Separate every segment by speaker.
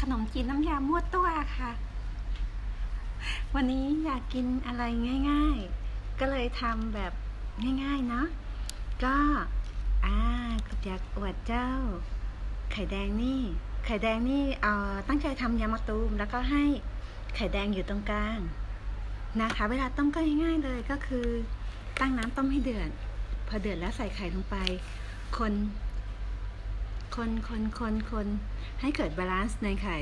Speaker 1: ขนมจีนน้ำยามั่วตัวค่ะ วันนี้อยากกินอะไรง่าย ๆ ก็เลยทำแบบง่ายๆเนาะก็อ่าอยากอวดเจ้า ไข่แดงนี่ ไข่แดงนี่เอ่อตั้งใจทำยำมะตูมแล้วก็ให้ไข่แดงอยู่ตรงกลางนะคะ เวลาต้มก็ง่ายๆเลยก็คือ ตั้งน้ำต้มให้เดือดพอเดือดแล้วใส่ไข่ลงไป คน คนคนคนคนให้เกิดบาลานซ์ในไข่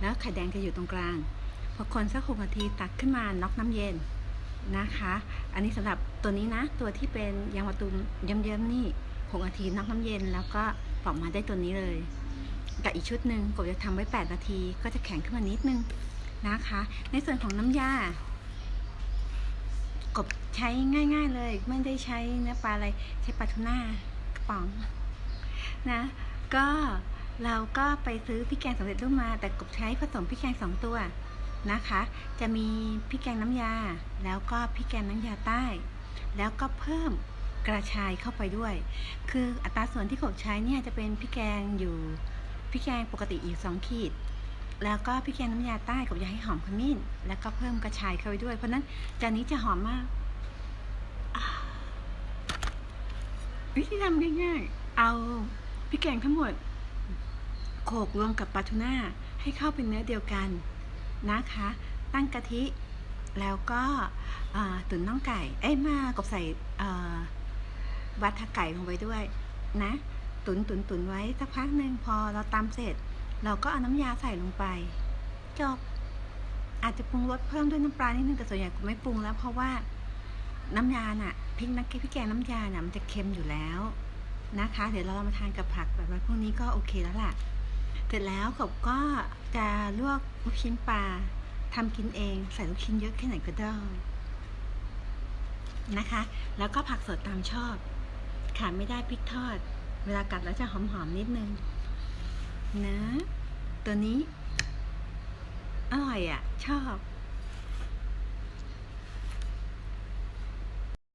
Speaker 1: แล้วไข่แดงจะอยู่ตรงกลาง พอคนสักหกนาทีตักขึ้นมาน็อกน้ำเย็นนะคะ อันนี้สำหรับตัวนี้นะ ตัวที่เป็นยางมะตูมเยิ้มๆนี่หกนาทีน็อกน้ำเย็น แล้วก็ปอกมาได้ตัวนี้เลยกับอีกชุดหนึ่งกบจะทำไว้ 8 นาที ก็จะแข็งขึ้นมานิดนึงนะคะ ในส่วนของน้ำยากบใช้ง่าย ๆเลย ไม่ได้ใช้เนื้อปลาอะไรใช้ปลาทูน่ากระป๋องนะ ก็เราก็ไปซื้อพริกแกงสำเร็จรูปมาแต่กบใช้ผสมพริกแกงสองตัวนะคะ จะมีพริกแกงน้ำยา แล้วก็พริกแกงน้ำยาใต้ แล้วก็เพิ่มกระชายเข้าไปด้วย คืออัตราส่วนที่กบใช้เนี่ยจะเป็นพริกแกงอยู่พริกแกงปกติอยู่สองขีด แล้วก็พริกแกงน้ำยาใต้กบอยากให้หอมขมิ้น แล้วก็เพิ่มกระชายเข้าไปด้วย เพราะนั้นจานนี้จะหอมมากวิธีทำง่ายๆ เอา พริกแกงทั้งหมด โขลกรวมกับปลาทูน่าให้เข้าเป็นเนื้อเดียวกันนะคะ ตั้งกะทิแล้วก็ตุ๋นน่องไก่ เอ้ยมากบใส่อ่าวัตถไก่ลงไปด้วยนะ ตุนตุนตุนไว้สักพักหนึ่งพอเราตำเสร็จ เราก็เอาน้ำยาใส่ลงไปจบอาจจะปรุงรสเพิ่มด้วยน้ำปลานิดนึงแต่ส่วนใหญ่ก็ไม่ปรุงแล้วเพราะว่าน้ำยาน่ะพริกนักพริกแกงน้ำยาน่ะมันจะเค็มอยู่แล้ว นะคะ เดี๋ยวเรามาทานกับผักแบบว่าพวกนี้ก็โอเคแล้วล่ะ เสร็จแล้วกบก็จะลวกลูกชิ้นปลาทำกินเองใส่ลูกชิ้นเยอะแค่ไหนก็ได้นะคะ แล้วก็ผักสดตามชอบขาดไม่ได้พริกทอด เวลากัดแล้วจะหอมๆนิดนึงนะ ตัวนี้ อร่อยอะ ชอบ